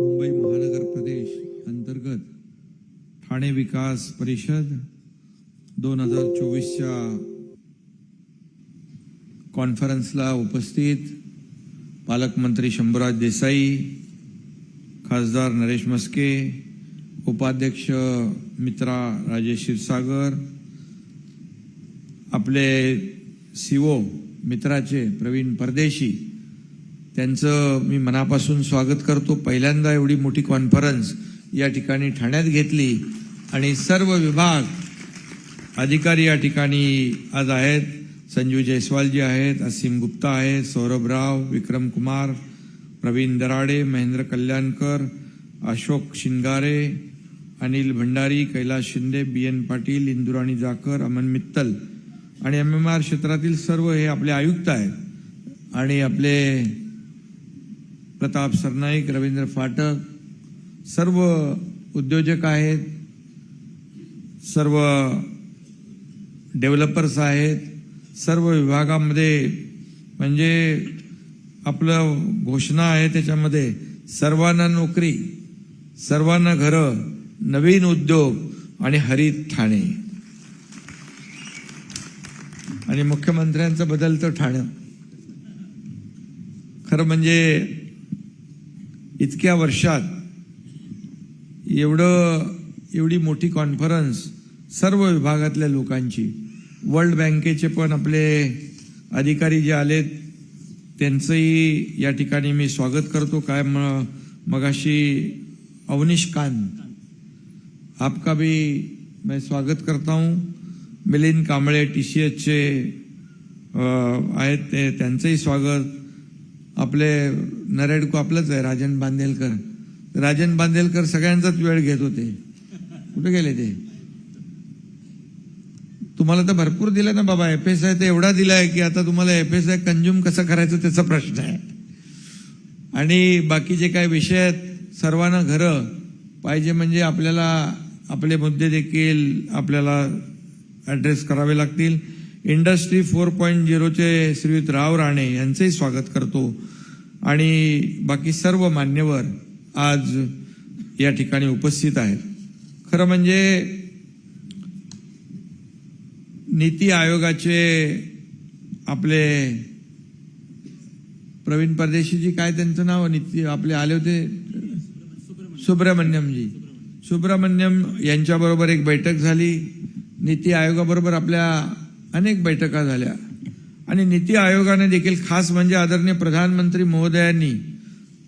मुंबई महानगर प्रदेश अंतर्गत ठाणे विकास परिषद दोन हजार चोवीसच्या कॉन्फरन्सला उपस्थित पालकमंत्री शंभूराज देसाई खासदार नरेश मस्के उपाध्यक्ष मित्रा राजेश क्षीरसागर आपले सीओ मित्राचे प्रवीण परदेशी त्यांचं मी मनापासून स्वागत करतो. पहिल्यांदा एवढी मोठी कॉन्फरन्स या ठिकाणी ठाण्यात घेतली आणि सर्व विभाग अधिकारी या ठिकाणी आज आहेत. संजू जयस्वालजी आहेत असीम गुप्ता आहेत सौरभ राव विक्रम कुमार प्रवीण दराडे महेंद्र कल्याणकर अशोक शिंगारे अनिल भंडारी कैलास शिंदे बी एन पाटील इंदुराणी जाकर अमन मित्तल आणि एम एम आर क्षेत्रातील सर्व हे आपले आयुक्त आहेत. आणि आपले प्रताप सरनाईक रवींद्र फाटक सर्व उद्योजक आहेत सर्व डेव्हलपर्स आहेत सर्व विभागामध्ये म्हणजे आपलं घोषणा आहे त्याच्यामध्ये सर्वांना नोकरी सर्वांना घरं नवीन उद्योग आणि हरित ठाणे. आणि मुख्यमंत्र्यांचं बदलतं ठाणं. खरं म्हणजे इतक्या वर्षात एवढं एवढी मोठी कॉन्फरन्स सर्व विभागातल्या लोकांची वर्ल्ड बँकेचे पण आपले अधिकारी जे आलेत त्यांचंही या ठिकाणी मी स्वागत करतो. काय म मगाशी अवनीश कांत आपका भी मैं स्वागत करता हूँ. मिलिंद कांबळे टी सी एचचे आहेत ते त्यांचंही स्वागत. आपले नरेडको आपलंच आहे राजन बांदेलकर. राजन बांदेलकर सगळ्यांचाच वेळ घेत होते. कुठे गेले ते? तुम्हाला तर भरपूर दिलं ना बाबा एफ एस आय तर एवढा दिलाय की आता तुम्हाला एफ एस आय कंझ्युम कसं करायचं त्याचा प्रश्न आहे. आणि बाकीचे काय विषय आहेत सर्वांना घरं पाहिजे म्हणजे आपल्याला आपले मुद्दे देखील आपल्याला ॲड्रेस करावे लागतील. इंडस्ट्री फोर पॉईंट झिरोचे श्रीयुत राव राणे यांचंही स्वागत करतो. आणि बाकी सर्व मान्यवर आज या ठिकाणी उपस्थित आहेत. खरं म्हणजे नीती आयोगाचे आपले प्रवीण परदेशीजी काय त्यांचं नाव? नीती आपले आले होते? सुब्रमण्यमजी. सुब्रमण्यम यांच्याबरोबर एक बैठक झाली. नीती आयोगाबरोबर आपल्या अनेक बैठका झाल्या. आणि नीती आयोगाने देखील खास म्हणजे आदरणीय प्रधानमंत्री महोदयांनी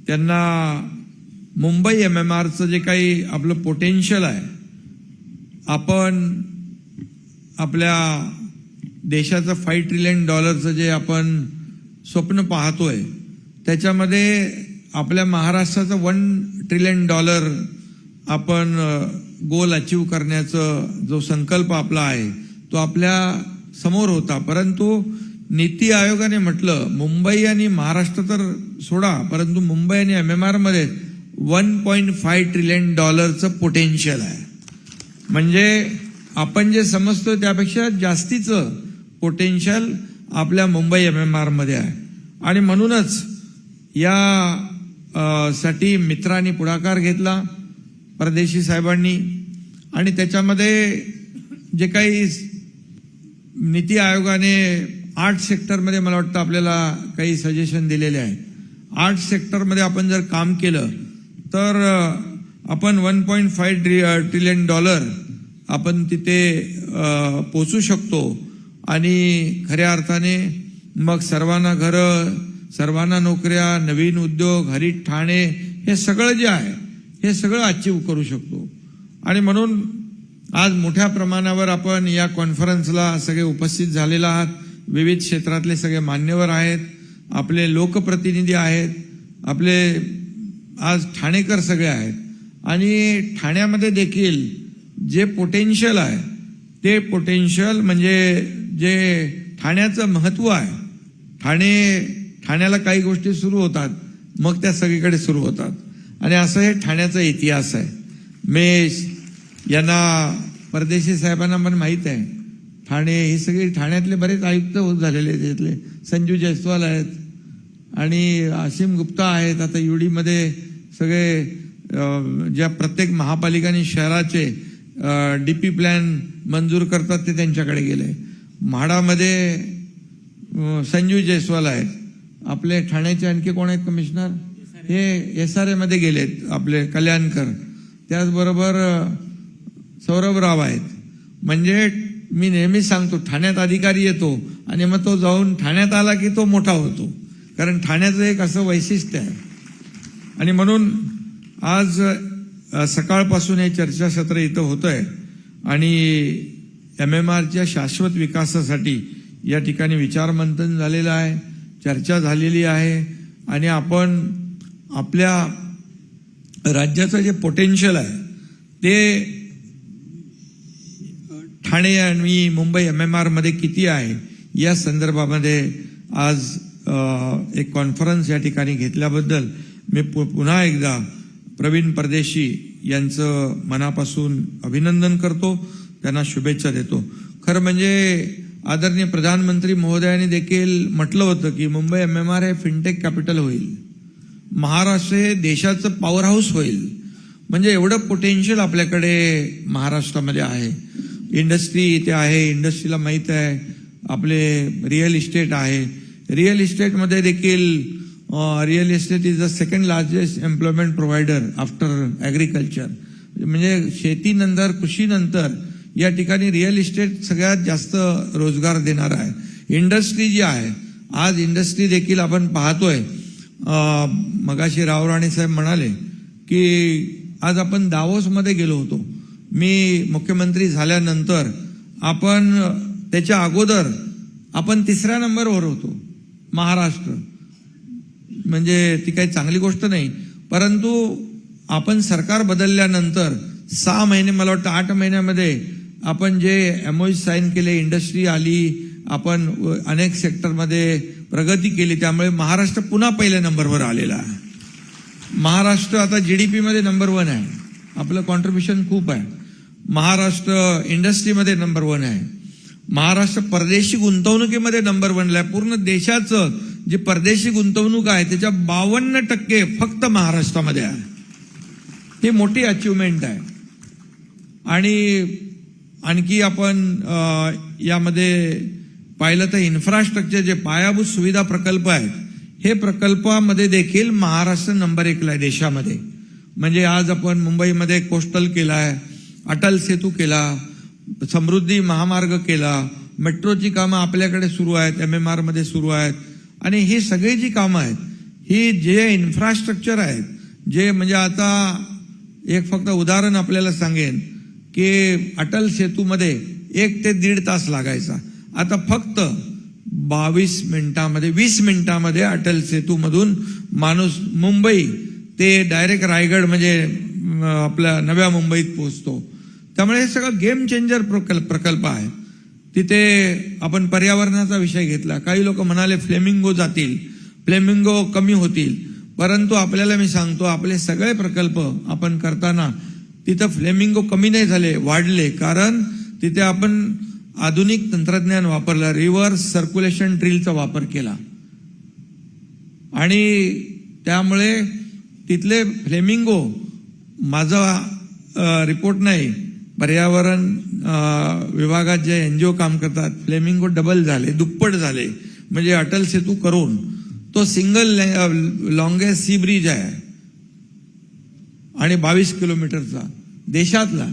त्यांना मुंबई एम एम आरचं जे काही आपलं पोटेन्शियल आहे आपण आपल्या देशाचं फाईव्ह ट्रिलियन डॉलरचं जे आपण स्वप्न पाहतोय त्याच्यामध्ये आपल्या महाराष्ट्राचं वन ट्रिलियन डॉलर आपण गोल अचीव करण्याचं जो संकल्प आपला आहे तो आपल्या समोर होता. परंतु नीती आयोगाने म्हटलं मुंबई आणि महाराष्ट्र तर सोडा परंतु मुंबई आणि एम एम आरमध्ये वन पॉईंट फाय ट्रिलियन डॉलरचं पोटेन्शियल आहे. म्हणजे आपण जे समजतो त्यापेक्षा जास्तीचं पोटेन्शियल आपल्या मुंबई एम एम आरमध्ये आहे. आणि म्हणूनच या साठी मित्रांनी पुढाकार घेतला परदेशी साहेबांनी. आणि त्याच्यामध्ये जे काही नीती आयोगाने आर्ट सेक्टरमध्ये मला वाटतं आपल्याला काही सजेशन दिलेले आहे आर्ट सेक्टरमध्ये आपण जर काम केलं तर आपण one point five trillion dollar आपण तिथे पोचू शकतो. आणि खऱ्या अर्थाने मग सर्वांना घरं सर्वांना नोकऱ्या नवीन उद्योग हरित ठाणे हे सगळं जे आहे हे सगळं अचीव करू शकतो. आणि म्हणून आज मोठ्या प्रमाणावर आपण या कॉन्फरन्सला सगळे उपस्थित झालेला आहात. विविध क्षेत्रातले सगळे मान्यवर आहेत. आपले लोकप्रतिनिधी आहेत. आपले आज ठाणेकर सगळे आहेत. आणि ठाण्यामध्ये देखील जे पोटेन्शियल आहे ते पोटेन्शियल म्हणजे जे ठाण्याचं महत्त्व आहे. ठाणे ठाण्याला काही गोष्टी सुरू होतात मग त्या सगळीकडे सुरू होतात. आणि असं हे ठाण्याचा इतिहास आहे. मेष यांना परदेशी साहेबांना पण माहीत आहे. ठाणे हे सगळे ठाण्यातले बरेच आयुक्त होत झालेले आहेत त्यातले संजू जयस्वाल आहेत. आणि असीम गुप्ता आहेत. आता युडीमध्ये सगळे ज्या प्रत्येक महापालिकांनी शहराचे डी पी प्लॅन मंजूर करतात ते त्यांच्याकडे गेले. म्हाडामध्ये संजू जयस्वाल आहेत. आपले ठाण्याचे आणखी कोण आहेत कमिशनर? हे एस आर एमध्ये गेलेत आपले कल्याणकर. त्याचबरोबर सौरभराव आहेत. म्हणजे मी नेहमीच सांगतो ठाण्यात अधिकारी येतो आणि मग तो जाऊन ठाण्यात आला की तो मोठा होतो. कारण ठाण्याचं एक असं वैशिष्ट्य आहे. आणि म्हणून आज सकाळपासून हे चर्चासत्र इथं होतंय. आणि एम एम आरच्या शाश्वत विकासासाठी या ठिकाणी विचारमंथन झालेलं आहे चर्चा झालेली आहे. आणि आपण आपल्या राज्याचं जे पोटेन्शियल आहे ते ठाणे आणि मुंबई एम एम आरमध्ये किती आहे? या संदर्भामध्ये आज एक कॉन्फरन्स या ठिकाणी घेतल्याबद्दल मी पु- पुन्हा एकदा प्रवीण परदेशी यांचं मनापासून अभिनंदन करतो. त्यांना शुभेच्छा देतो. खरं म्हणजे आदरणीय प्रधानमंत्री महोदयांनी देखील म्हटलं होतं की मुंबई एम एम आर हे फिनटेक कॅपिटल होईल. महाराष्ट्र हे देशाचं पॉवर हाऊस होईल. म्हणजे एवढं पोटेन्शियल आपल्याकडे महाराष्ट्रामध्ये आहे. इंडस्ट्री इथे आहे इंडस्ट्रीला माहीत आहे आपले रिअल इस्टेट आहे. रिअल इस्टेटमध्ये देखील real estate is the second largest employment provider after agriculture. म्हणजे शेतीनंतर कृषीनंतर या ठिकाणी रिअल इस्टेट सगळ्यात जास्त रोजगार देणार आहे. इंडस्ट्री जी आहे आज इंडस्ट्री देखील आपण पाहतोय. मगाशी राव राणे साहेब म्हणाले की आज आपण दावोसमध्ये गेलो होतो. मी मुख्यमंत्री झाल्यानंतर आपण त्याच्या अगोदर आपण तिसऱ्या नंबरवर होतो महाराष्ट्र. म्हणजे ती काही चांगली गोष्ट नाही. परंतु आपण सरकार बदलल्यानंतर सहा महिने मला वाटतं आठ महिन्यामध्ये आपण जे एमओई साईन केले इंडस्ट्री आली आपण अनेक सेक्टरमध्ये प्रगती केली त्यामुळे महाराष्ट्र पुन्हा पहिल्या नंबरवर आलेला आहे. महाराष्ट्र आता जी डी पीमध्ये नंबर वन आहे. आपलं कॉन्ट्रीब्युशन खूप आहे. महाराष्ट्र इंडस्ट्रीमध्ये नंबर वन आहे. महाराष्ट्र परदेशी गुंतवणुकीमध्ये नंबर वनला आहे. पूर्ण देशाचं जे परदेशी गुंतवणूक आहे त्याच्या बावन्न टक्के फक्त महाराष्ट्रामध्ये आहे. ही मोठी अचिव्हमेंट आहे. आणि आणखी आपण यामध्ये पाहिलं तर इन्फ्रास्ट्रक्चर जे पायाभूत सुविधा प्रकल्प आहेत हे प्रकल्पामध्ये देखील महाराष्ट्र नंबर एकला आहे देशामध्ये. म्हणजे आज आपण मुंबईमध्ये कोस्टल केला आहे अटल सेतू केला समृद्धी महामार्ग केला मेट्रोची कामं आपल्याकडे सुरू आहेत एम एम आरमध्ये सुरू आहेत. आणि ही सगळी जी कामं आहेत ही जे इन्फ्रास्ट्रक्चर आहेत जे म्हणजे आता एक फक्त उदाहरण आपल्याला सांगेन की अटल सेतूमध्ये एक ते दीड तास लागायचा. आता फक्त बावीस मिनिटामध्ये वीस मिनिटामध्ये अटल सेतूमधून माणूस मुंबई ते डायरेक्ट रायगड म्हणजे आपल्या नव्या मुंबईत पोहोचतो. त्यामुळे हे सगळं गेम चेंजर प्रकल्प प्रकल्प आहे. तिथे आपण पर्यावरणाचा विषय घेतला. काही लोक म्हणाले फ्लेमिंगो जातील. फ्लेमिंगो कमी होतील. परंतु आपल्याला मी सांगतो आपले सगळे प्रकल्प आपण करताना तिथं फ्लेमिंगो कमी नाही झाले वाढले. कारण तिथे आपण आधुनिक तंत्रज्ञान वापरलं रिव्हर्स सर्क्युलेशन ड्रिलचा वापर केला. आणि त्यामुळे तिथले फ्लेमिंगो माझा रिपोर्ट नाही. पर्यावरण विभागात जे ओ काम करतात फ्लेमिंगो डबल झाले दुप्पट झाले. म्हणजे अटल सेतू करून तो सिंगल लॉंगेस्ट सी ब्रिज आहे. आणि बावीस किलोमीटरचा देशातला.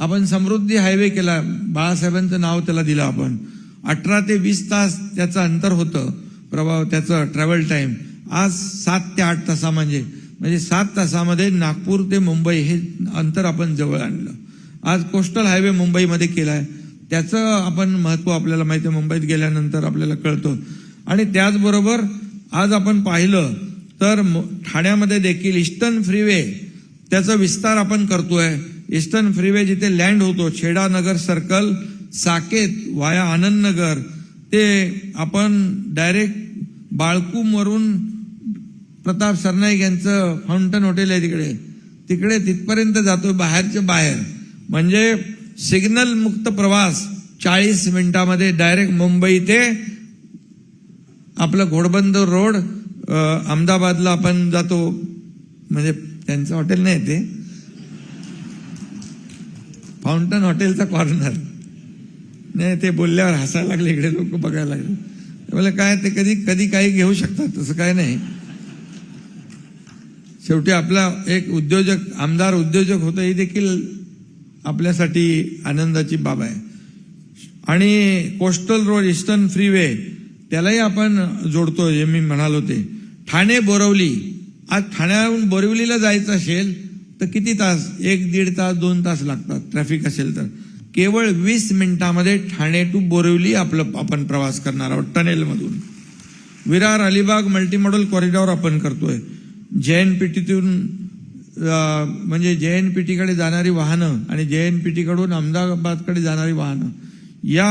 आपण समृद्धी हायवे केला. बाळासाहेबांचं नाव त्याला दिलं आपण. अठरा ते वीस तास त्याचं अंतर होतं. प्रभाव त्याचं ट्रॅव्हल टाईम आज सात ते आठ तासा म्हणजे म्हणजे सात तासामध्ये नागपूर ते मुंबई हे अंतर आपण जवळ आणलं. आज कोस्टल हायवे मुंबईमध्ये केला आहे त्याचं आपण महत्त्व आपल्याला माहिती आहे. मुंबईत गेल्यानंतर आपल्याला कळतं. आणि त्याचबरोबर आज आपण पाहिलं तर ठाण्यामध्ये देखील ईस्टर्न फ्रीवे त्याचा विस्तार आपण करतोय. ईस्टर्न फ्रीवे जिथे लँड होतो छेडानगर सर्कल साकेत वाया आनंदनगर ते आपण डायरेक्ट बाळकूमवरून प्रताप सरनाईक यांचं फाउंटन हॉटेल आहे तिकडे. तिकडे तिथपर्यंत जातोय बाहेरच्या बाहेर. म्हणजे सिग्नल मुक्त प्रवास चाळीस मिनिटामध्ये डायरेक्ट मुंबई ते आपलं घोडबंदर रोड अहमदाबादला आपण जातो. म्हणजे त्यांचं हॉटेल नाही ते. फाउंटन हॉटेलचा कॉर्नर. नाही ते बोलल्यावर हसायला लागले इकडे लोक बघायला लागले. म्हणजे काय ते कधी कधी काही घेऊ शकतात तसं काय नाही. शेवटी आपला एक उद्योजक आमदार उद्योजक होतं हे देखील आपल्यासाठी आनंदाची बाब आहे. आणि कोस्टल रोड ईस्टर्न फ्रीवे त्यालाही आपण जोडतो जे मी म्हणालो ते. ठाणे बोरवली. आज ठाण्याहून बोरिवलीला जायचं असेल तर किती तास? एक दीड तास दोन तास लागतात. ट्रॅफिक असेल तर. केवळ वीस मिनिटामध्ये ठाणे टू बोरिवली आपलं आपण प्रवास करणार आहोत टनेलमधून. विरार अलिबाग मल्टीमॉडल कॉरिडॉर आपण करतोय. टीतून म्हणजे जे एन पी टीकडे जाणारी वाहनं आणि जे एन पी टीकडून अहमदाबादकडे जाणारी वाहनं या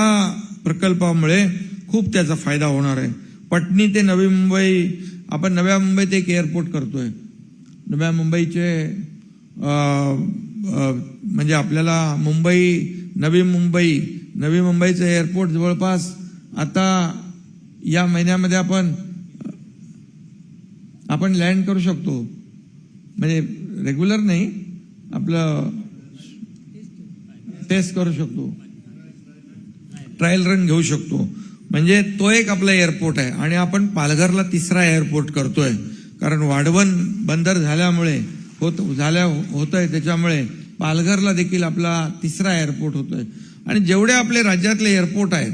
प्रकल्पामुळे खूप त्याचा फायदा होणार आहे. पटणी ते नवी मुंबई आपण नव्या मुंबईत एक एअरपोर्ट करतोय. नव्या मुंबईचे म्हणजे आपल्याला मुंबई नवी मुंबई नवी मुंबईचं एअरपोर्ट जवळपास आता या महिन्यामध्ये आपण आपण लँड करू शकतो. म्हणजे रेग्युलर नाही. आपलं टेस्ट करू शकतो. ट्रायल रन घेऊ शकतो. म्हणजे तो एक आपला एअरपोर्ट आहे. आणि आपण पालघरला तिसरा एअरपोर्ट करतोय. कारण वाढवण बंदर झाल्यामुळे होत झाल्या होत आहे त्याच्यामुळे पालघरला देखील आपला तिसरा एअरपोर्ट होतोय. आणि जेवढे आपले राज्यातले एअरपोर्ट आहेत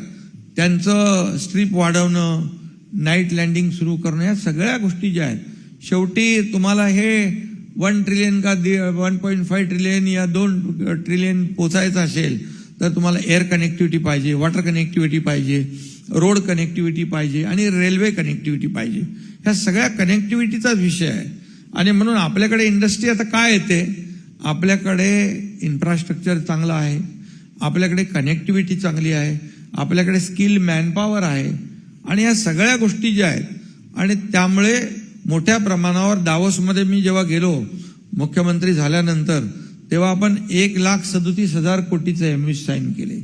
त्यांचं स्ट्रीप वाढवणं नाईट लँडिंग सुरू करणं या सगळ्या गोष्टी ज्या आहेत शेवटी तुम्हाला हे वन ट्रिलियन का वन पॉईंट फाईव्ह ट्रिलियन या दोन ट्रिलियन पोचायचं असेल तर तुम्हाला एअर कनेक्टिव्हिटी पाहिजे वॉटर कनेक्टिव्हिटी पाहिजे रोड कनेक्टिव्हिटी पाहिजे आणि रेल्वे कनेक्टिव्हिटी पाहिजे. ह्या सगळ्या कनेक्टिव्हिटीचाच विषय आहे. आणि म्हणून आपल्याकडे इंडस्ट्री आता काय येते? आपल्याकडे इन्फ्रास्ट्रक्चर चांगलं आहे आपल्याकडे कनेक्टिव्हिटी चांगली आहे आपल्याकडे स्किल मॅनपॉवर आहे. आणि या सगळ्या गोष्टी ज्या आहेत आणि त्यामुळे मोठ्या प्रमाणावर दावोसमध्ये मी जेव्हा गेलो मुख्यमंत्री झाल्यानंतर तेव्हा आपण एक लाख सदोतीस हजार कोटीचे एम साईन केले.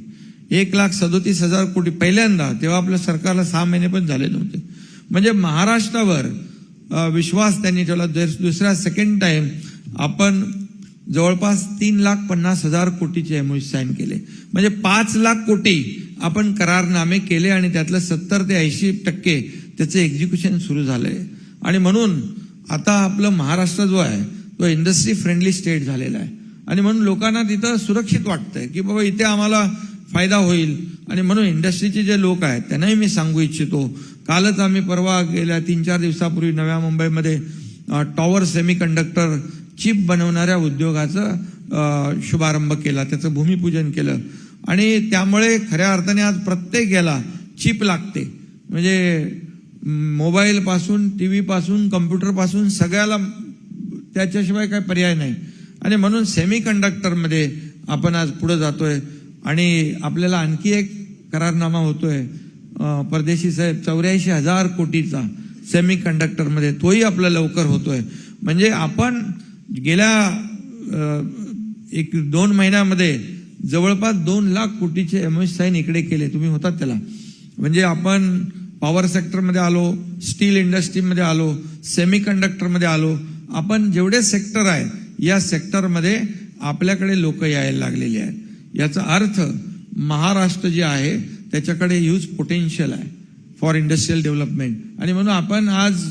एक लाख सदोतीस हजार कोटी पहिल्यांदा तेव्हा आपल्या सरकारला सहा महिने पण झाले नव्हते. म्हणजे महाराष्ट्रावर विश्वास त्यांनी ठेवला. दुसऱ्या सेकंड टाइम आपण जवळपास तीन लाख पन्नास हजार कोटीचे एमओ साईन केले. म्हणजे पाच लाख कोटी आपण करारनामे केले आणि त्यातलं सत्तर ते ऐंशी टक्के त्याचं एक्झिक्युशन सुरू झालंय. आणि म्हणून आता आपलं महाराष्ट्र जो आहे तो इंडस्ट्री फ्रेंडली स्टेट झालेला आहे. आणि म्हणून लोकांना तिथं सुरक्षित वाटतंय की बाबा इथे आम्हाला फायदा होईल. आणि म्हणून इंडस्ट्रीचे जे लोक आहेत त्यांनाही मी सांगू इच्छितो कालच आम्ही परवा गेल्या तीन चार दिवसापूर्वी नव्या मुंबईमध्ये टॉवर सेमी कंडक्टर चिप बनवणाऱ्या उद्योगाचं शुभारंभ केला त्याचं भूमिपूजन केलं. आणि त्यामुळे खऱ्या अर्थाने आज प्रत्येक याला चिप लागते. म्हणजे मोबाईल पासून टीव्ही पासून कम्प्युटरपासून सगळ्याला त्याच्याशिवाय काही पर्याय नाही. आणि म्हणून सेमी कंडक्टरमध्ये आपण आज पुढे जातोय आणि आपल्याला आणखी एक करारनामा होतोय. परदेशी साहेब चौऱ्याऐंशी हजार कोटीचा सेमी कंडक्टरमध्ये तोही आपला लवकर होतोय. म्हणजे आपण गेल्या एक दोन महिन्यामध्ये जवळपास दोन लाख कोटीचे एम एस साईन इकडे केले. तुम्ही होतात त्याला. म्हणजे आपण पॉवर सेक्टरमध्ये आलो स्टील इंडस्ट्रीमध्ये आलो सेमी कंडक्टरमध्ये आलो. आपण जेवढे सेक्टर आहे या सेक्टरमध्ये आपल्याकडे लोक यायला लागलेली आहेत. याचा अर्थ महाराष्ट्र जे आहे त्याच्याकडे ह्यूज पोटेन्शियल आहे फॉर इंडस्ट्रियल डेव्हलपमेंट आणि म्हणून आपण आज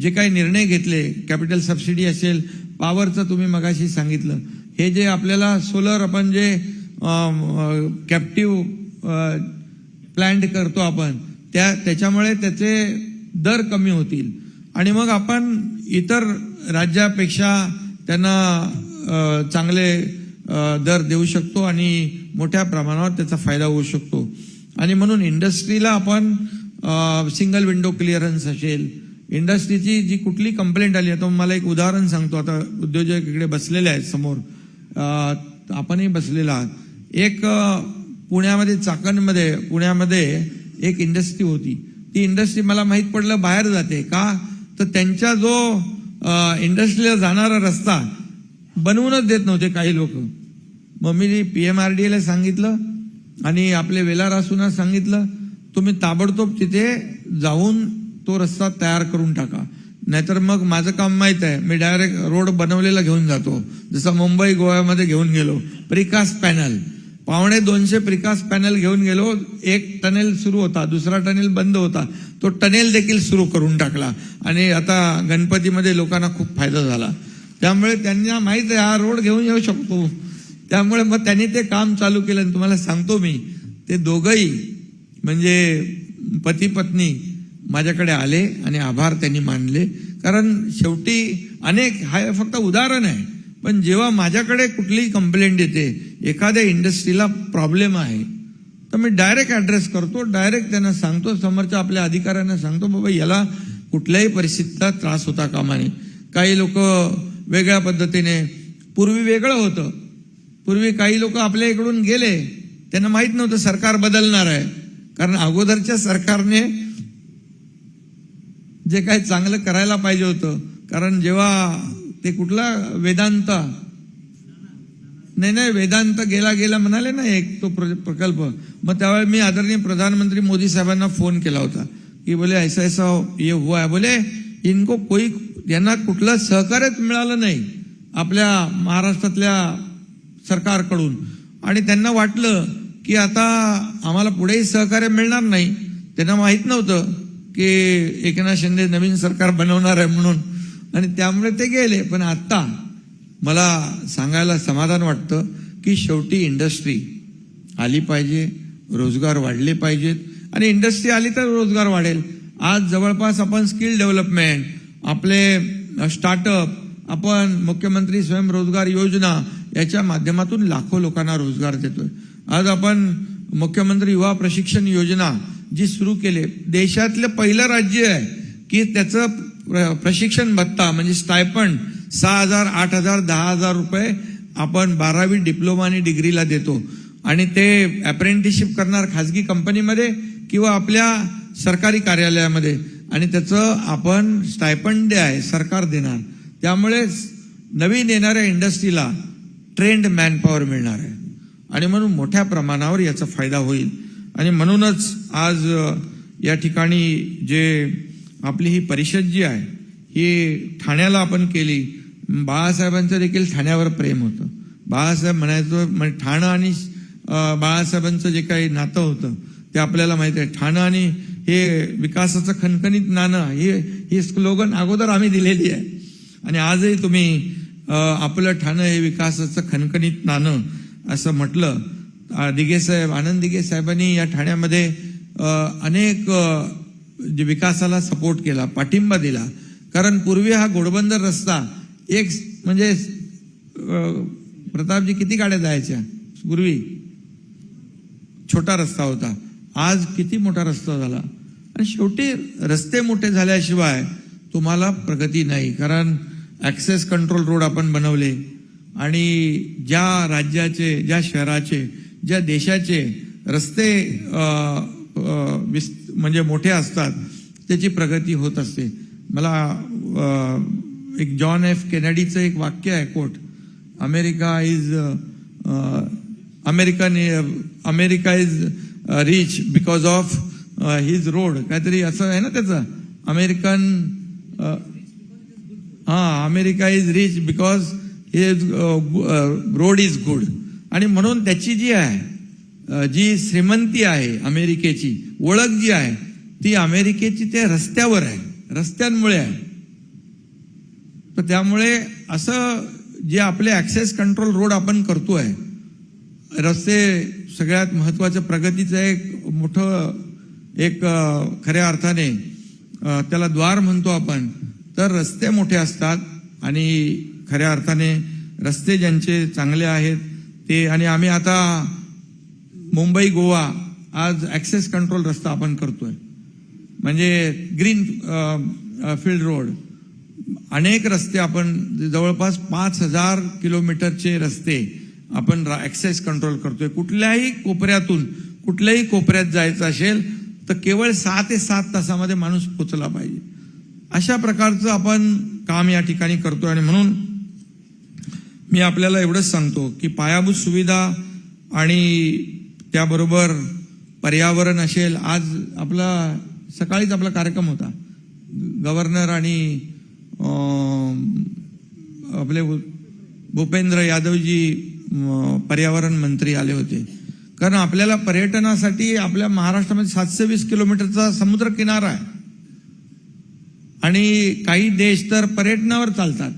जे काही निर्णय घेतले कॅपिटल सबसिडी असेल पॉवरचं तुम्ही मगाशी सांगितलं हे जे आपल्याला सोलर आपण जे कॅप्टिव्ह प्लॅन्ट करतो आपण त्या त्याच्यामुळे त्याचे दर कमी होतील. आणि मग आपण इतर राज्यापेक्षा त्यांना चांगले दर देऊ शकतो आणि मोठ्या प्रमाणावर त्याचा फायदा होऊ शकतो. आणि म्हणून इंडस्ट्रीला आपण सिंगल विंडो क्लिअरन्स असेल. इंडस्ट्रीची जी कुठली कंप्लेंट आली आता मला एक उदाहरण सांगतो. आता उद्योजक इकडे बसलेले आहेत समोर. आपणही बसलेला आहात. एक पुण्यामध्ये चाकणमध्ये पुण्यामध्ये एक इंडस्ट्री होती. ती इंडस्ट्री मला माहीत पडलं बाहेर जाते. का? तर त्यांच्या जो इंडस्ट्रीला जाणारा रस्ता बनवूनच देत नव्हते काही लोक. मग मी पी एम आर डी एला सांगितलं आणि आपले वेलार सांगितलं तुम्ही ताबडतोब तिथे जाऊन तो रस्ता तयार करून टाका. नाहीतर मग माझं काम माहीत आहे. मी डायरेक्ट रोड बनवलेला घेऊन जातो. जसं मुंबई गोव्यामध्ये घेऊन गेलो. Precast panel. पावणे दोनशे प्रिकास्ट पॅनल घेऊन गेलो. एक टनेल सुरू होता दुसरा टनेल बंद होता. तो टनेल देखील सुरू करून टाकला. आणि आता गणपतीमध्ये लोकांना खूप फायदा झाला. त्यामुळे त्यांना माहीत आहे हा रोड घेऊन येऊ शकतो. त्यामुळे मग त्यांनी ते काम चालू केलं आणि तुम्हाला सांगतो मी ते दोघंही म्हणजे पती पत्नी माझ्याकडे आले आणि आभार त्यांनी मानले. कारण शेवटी अनेक हा फक्त उदाहरण आहे. पण जेव्हा माझ्याकडे कुठलीही कंप्लेंट येते एखाद्या इंडस्ट्रीला प्रॉब्लेम आहे तर मी डायरेक्ट ॲड्रेस करतो डायरेक्ट त्यांना सांगतो समोरच्या आपल्या अधिकाऱ्यांना सांगतो बाबा याला कुठल्याही परिस्थितीचा त्रास होता कामा नये. काही लोक वेगळ्या पद्धतीने पूर्वी वेगळं होतं. पूर्वी काही लोक आपल्या इकडून गेले त्यांना माहीत नव्हतं सरकार बदलणार आहे. कारण अगोदरच्या सरकारने जे काही चांगलं करायला पाहिजे होतं. कारण जेव्हा ते कुठला वेदांत? नाही नाही वेदांत गेला गेला म्हणाले ना एक तो प्र- प्रकल्प. मग त्यावेळी मी आदरणीय प्रधानमंत्री मोदी साहेबांना फोन केला होता. की बोले ऐसा ऐसा ये हुआ है. बोले इनको कोई यांना कुठलं सहकार्यच मिळालं नाही आपल्या महाराष्ट्रातल्या सरकारकडून. आणि त्यांना वाटलं की आता आम्हाला पुढेही सहकार्य मिळणार नाही. त्यांना माहीत नव्हतं की एकनाथ शिंदे नवीन सरकार बनवणार आहे म्हणून. आणि त्यामुळे ते गेले. पण आत्ता मला सांगायला समाधान वाटतं की शेवटी इंडस्ट्री आली पाहिजे रोजगार वाढले पाहिजेत. आणि इंडस्ट्री आली तर रोजगार वाढेल. आज जवळपास आपण स्किल डेव्हलपमेंट आपले स्टार्टअप आपण मुख्यमंत्री स्वयंरोजगार योजना याच्या माध्यमातून लाखो लोकांना रोजगार देतोय. आज आपण मुख्यमंत्री युवा प्रशिक्षण योजना जी सुरू केली देशातलं पहिलं राज्य आहे की त्याचं प्रशिक्षण भत्ता म्हणजे स्टायपंड सहा हजार आठ हजार दहा हजार रुपये आपण बारावी डिप्लोमा आणि डिग्रीला देतो. आणि ते अप्रेंटिसशिप करणार खाजगी कंपनीमध्ये किंवा आपल्या सरकारी कार्यालयामध्ये. आणि त्याचं आपण स्टायपंड आहे सरकार देणार. त्यामुळे नवीन येणाऱ्या इंडस्ट्रीला ट्रेंड मॅनपॉवर मिळणार आहे. आणि म्हणून मोठ्या प्रमाणावर याचा फायदा होईल. आणि म्हणूनच आज या ठिकाणी जे आपली ही परिषद जी आहे ही ठाण्याला आपण केली. बाळासाहेबांचं देखील ठाण्यावर प्रेम होतं. बाळासाहेब म्हणायचं म्हणजे ठाणं आणि बाळासाहेबांचं जे काही नातं होतं ते आपल्याला माहिती आहे. ठाणं आणि हे विकासाचं खणखणीत नाणं हे ही स्लोगन अगोदर आम्ही दिलेली आहे. आणि आजही तुम्ही आपलं ठाणं हे विकासाचं खणखणीत नाणं असं म्हटलं. अ, साहेब आनंद दिघे साहेबांनी या ठाण्यामध्ये अनेक जे विकासाला सपोर्ट केला पाठिंबा दिला. कारण पूर्वी हा घोडबंदर रस्ता एक म्हणजे प्रतापजी किती गाड्या जायच्या? पूर्वी छोटा रस्ता होता. आज किती मोठा रस्ता झाला? आणि शेवटी रस्ते मोठे झाल्याशिवाय तुम्हाला प्रगती नाही. कारण ॲक्सेस कंट्रोल रोड आपण बनवले. आणि ज्या राज्याचे ज्या शहराचे ज्या देशाचे रस्ते अ, म्हणजे मोठे असतात त्याची प्रगती होत असते. मला एक जॉन एफ केनेडीचं एक वाक्य आहे quote. America is American America is rich because of his road काहीतरी असं आहे ना त्याचं? अमेरिकन हां America is rich because his road is good आणि म्हणून त्याची जी आहे जी श्रीमंती आहे अमेरिकेची ओळख जी आहे ती अमेरिकेची ते रस्त्यावर आहे रस्त्यांमुळे आहे. तर त्यामुळे असं जे आपले ॲक्सेस कंट्रोल रोड आपण करतो आहे रस्ते सगळ्यात महत्त्वाचं प्रगतीचं एक मोठं एक खऱ्या अर्थाने त्याला द्वार म्हणतो आपण. तर रस्ते मोठे असतात आणि खऱ्या अर्थाने रस्ते ज्यांचे चांगले आहेत ते आणि आम्ही आता मुंबई गोवा आज ऍक्सेस कंट्रोल रस्ता आपण करतोय. म्हणजे ग्रीन फील्ड रोड अनेक रस्ते आपण जवळपास पाच हजार किलोमीटरचे रस्ते आपण ऍक्सेस कंट्रोल करतोय. कुठल्याही कोपऱ्यातून कुठल्याही कोपऱ्यात जायचं असेल तर केवळ सहा ते सात तासामध्ये माणूस पोचला पाहिजे. अशा प्रकारचं आपण काम या ठिकाणी करतोय आणि म्हणून मी आपल्याला एवढंच सांगतो की पायाभूत सुविधा आणि त्याबरोबर पर्यावरण असेल. आज आपला सकाळीच आपला कार्यक्रम होता. गव्हर्नर आणि आपले भूपेंद्र यादवजी पर्यावरण मंत्री आले होते. कारण आपल्याला पर्यटनासाठी आपल्या महाराष्ट्रामध्ये सातशे वीस किलोमीटरचा समुद्र किनारा आहे. आणि काही देश तर पर्यटनावर चालतात.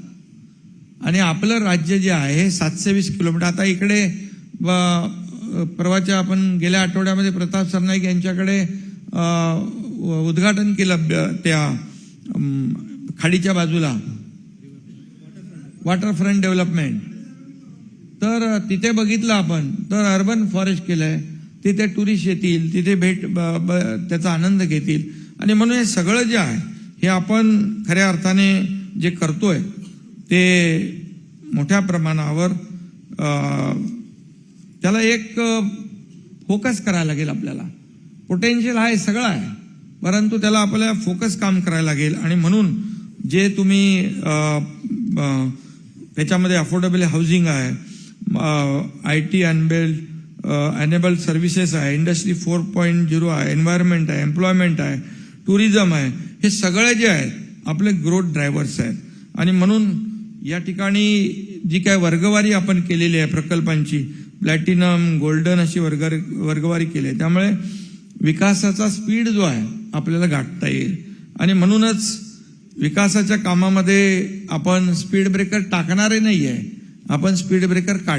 आणि आपलं राज्य जे आहे सातशे वीस किलोमीटर. आता इकडे परवाच्या आपण गेल्या आठवड्यामध्ये प्रताप सरनाईक यांच्याकडे उद्घाटन केलं ब- त्या खाडीच्या बाजूला. वॉटरफ्रंट डेव्हलपमेंट तर तिथे बघितलं आपण. तर अर्बन फॉरेस्ट केलंय. तिथे टुरिस्ट येतील तिथे भेट ब- ब- त्याचा आनंद घेतील. आणि म्हणून हे सगळं जे आहे हे आपण खऱ्या अर्थाने जे करतोय ते मोठ्या प्रमाणावर त्याला एक फोकस करायला लागेल आपल्याला. पोटेन्शियल आहे सगळं आहे. परंतु त्याला आपल्याला फोकस काम करायला लागेल. आणि म्हणून जे तुम्ही त्याच्यामध्ये अफोर्डेबल हाऊसिंग आहे I T enabled enabled services आहे इंडस्ट्री फोर पॉईंट झिरो आहे एन्व्हायरमेंट आहे एम्प्लॉयमेंट आहे टुरिझम आहे हे सगळे जे आहेत आपले ग्रोथ ड्रायव्हर्स आहेत. आणि म्हणून या ठिकाणी जी काय वर्गवारी आपण केलेली आहे प्रकल्पांची प्लॅटिनम गोल्डन अशी वर्ग वर्गवारी केली. आहे त्यामुळे विकासाचा स्पीड जो आहे आपल्याला गाठता येईल. आणि म्हणूनच विकासाच्या कामामध्ये आपण स्पीड ब्रेकर टाकणारे नाही आहे आपण स्पीड ब्रेकर काढणार